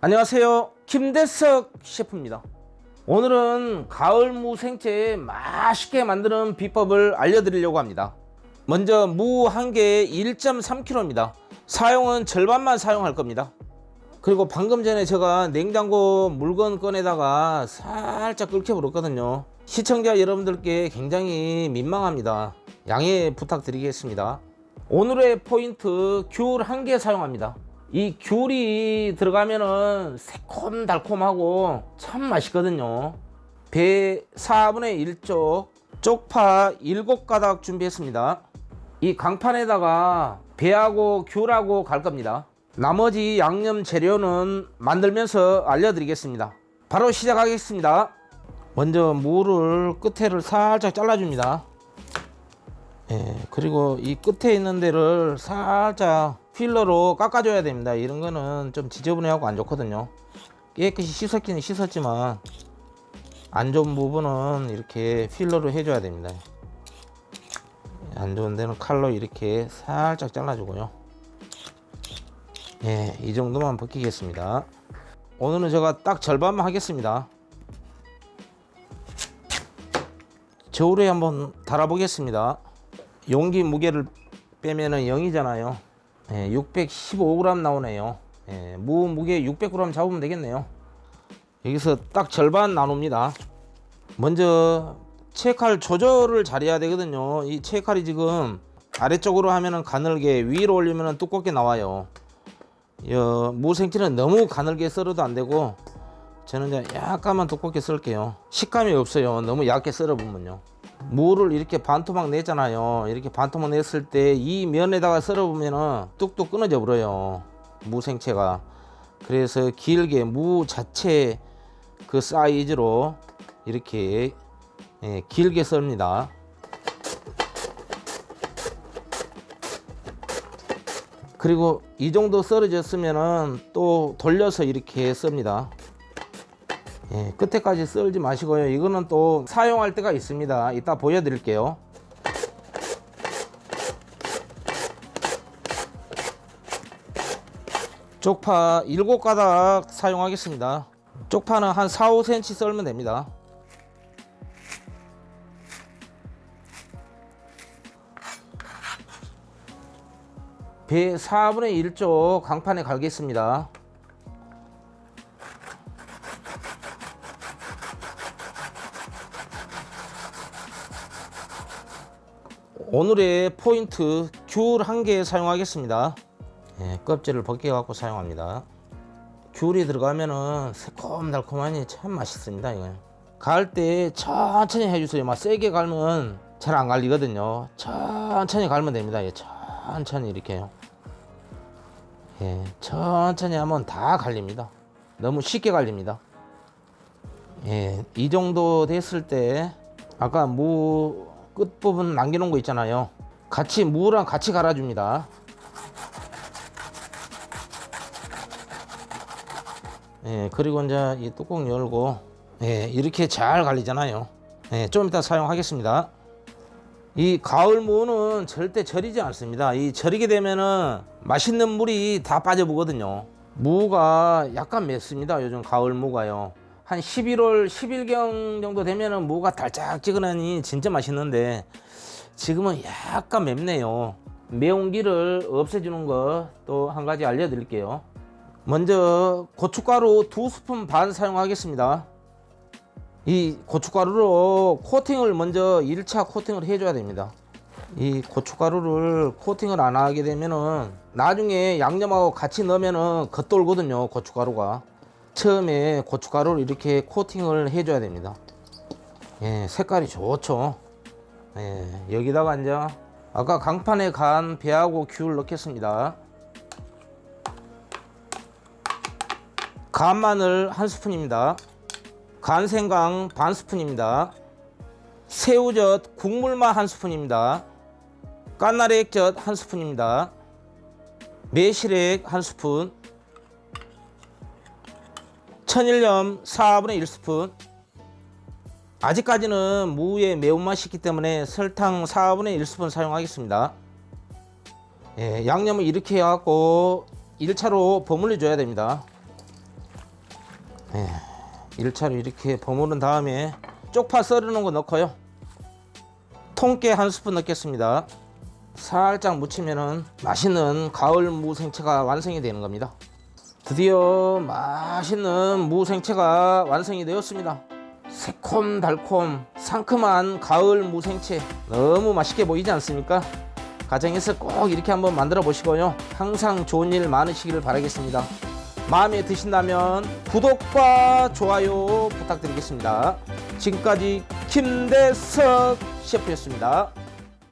안녕하세요. 김대석 셰프입니다. 오늘은 가을 무 생채 맛있게 만드는 비법을 알려드리려고 합니다. 먼저 무 한 개에 1.3kg입니다. 사용은 절반만 사용할 겁니다. 그리고 방금 전에 제가 냉장고 물건 꺼내다가 살짝 끓여버렸거든요. 시청자 여러분들께 굉장히 민망합니다. 양해 부탁드리겠습니다. 오늘의 포인트 귤 한 개 사용합니다. 이 귤이 들어가면은 새콤달콤하고 참 맛있거든요. 배 4분의 1쪽 쪽파 7가닥 준비했습니다. 이 강판에다가 배하고 귤하고 갈 겁니다. 나머지 양념 재료는 만들면서 알려드리겠습니다. 바로 시작하겠습니다. 먼저 무를 끝에를 살짝 잘라줍니다. 예, 그리고 이 끝에 있는 데를 살짝 필러로 깎아줘야 됩니다. 이런 거는 좀 지저분해하고 안 좋거든요. 깨끗이 씻었기는 씻었지만 안 좋은 부분은 이렇게 필러로 해줘야 됩니다. 안 좋은 데는 칼로 이렇게 살짝 잘라주고요. 예, 이 정도만 벗기겠습니다. 오늘은 제가 딱 절반만 하겠습니다. 저울에 한번 달아보겠습니다. 용기 무게를 빼면은 0이잖아요. 예, 615g 나오네요. 예, 무 무게 600g 잡으면 되겠네요. 여기서 딱 절반 나눕니다. 먼저 체칼 조절을 잘해야 되거든요. 이 체칼이 지금 아래쪽으로 하면은 가늘게 위로 올리면은 두껍게 나와요. 여, 무생채는 너무 가늘게 썰어도 안 되고 저는 약간만 두껍게 썰게요. 식감이 없어요. 너무 얇게 썰어보면요. 무를 이렇게 반토막 내잖아요. 이렇게 반토막 냈을 때 이 면에다가 썰어보면은 뚝뚝 끊어져 버려요. 무생채가. 그래서 길게 무 자체 그 사이즈로 이렇게 예, 길게 썰니다. 그리고 이 정도 썰어졌으면은 또 돌려서 이렇게 씁니다. 예, 끝에까지 썰지 마시고요. 이거는 또 사용할 때가 있습니다. 이따 보여드릴게요. 쪽파 7가닥 사용하겠습니다. 쪽파는 한 4, 5cm 썰면 됩니다. 배 4분의 1쪽 강판에 갈겠습니다. 오늘의 포인트 귤 한 개 사용하겠습니다. 예, 껍질을 벗겨 갖고 사용합니다. 귤이 들어가면은 새콤달콤하니 참 맛있습니다. 이거 갈 때 천천히 해주세요. 막 세게 갈면 잘 안 갈리거든요. 천천히 갈면 됩니다. 예, 천천히 이렇게요. 예, 천천히 하면 다 갈립니다. 너무 쉽게 갈립니다. 예, 이 정도 됐을 때 아까 무 끝부분 남겨놓은 거 있잖아요. 같이 무랑 같이 갈아줍니다. 예, 그리고 이제 이 뚜껑 열고 예, 이렇게 잘 갈리잖아요. 예, 좀 이따 사용하겠습니다. 이 가을 무는 절대 절이지 않습니다. 이 절이게 되면은 맛있는 물이 다 빠져보거든요. 무가 약간 맵습니다. 요즘 가을 무가요. 한 11월 10일경 정도 되면은 무가 달짝지근하니 진짜 맛있는데 지금은 약간 맵네요. 매운 기를 없애주는 거 또 한 가지 알려드릴게요. 먼저 고춧가루 두 스푼 반 사용하겠습니다. 이 고춧가루로 코팅을 먼저 1차 코팅을 해줘야 됩니다. 이 고춧가루를 코팅을 안 하게 되면은 나중에 양념하고 같이 넣으면은 겉돌거든요. 고춧가루가. 처음에 고춧가루를 이렇게 코팅을 해줘야 됩니다. 예, 색깔이 좋죠. 예, 여기다가 이제 아까 강판에 간 배하고 귤 넣겠습니다. 간 마늘 한 스푼입니다. 간 생강 반 스푼입니다. 새우젓 국물만 한 스푼입니다. 깐나리 액젓 한 스푼입니다. 매실액 한 스푼. 천일염 4분의 1스푼. 아직까지는 무의 매운맛이 있기 때문에 설탕 4분의 1스푼 사용하겠습니다. 예, 양념을 이렇게 해갖고 1차로 버무려 줘야 됩니다. 예, 1차로 이렇게 버무른 다음에 쪽파 썰어놓은 거 넣고요. 통깨 한 스푼 넣겠습니다. 살짝 무치면은 맛있는 가을 무생채가 완성이 되는 겁니다. 드디어 맛있는 무 생채가 완성이 되었습니다. 새콤 달콤 상큼한 가을 무생채 너무 맛있게 보이지 않습니까? 가정에서 꼭 이렇게 한번 만들어 보시고요. 항상 좋은 일 많으시기를 바라겠습니다. 마음에 드신다면 구독과 좋아요 부탁드리겠습니다. 지금까지 김대석 셰프였습니다.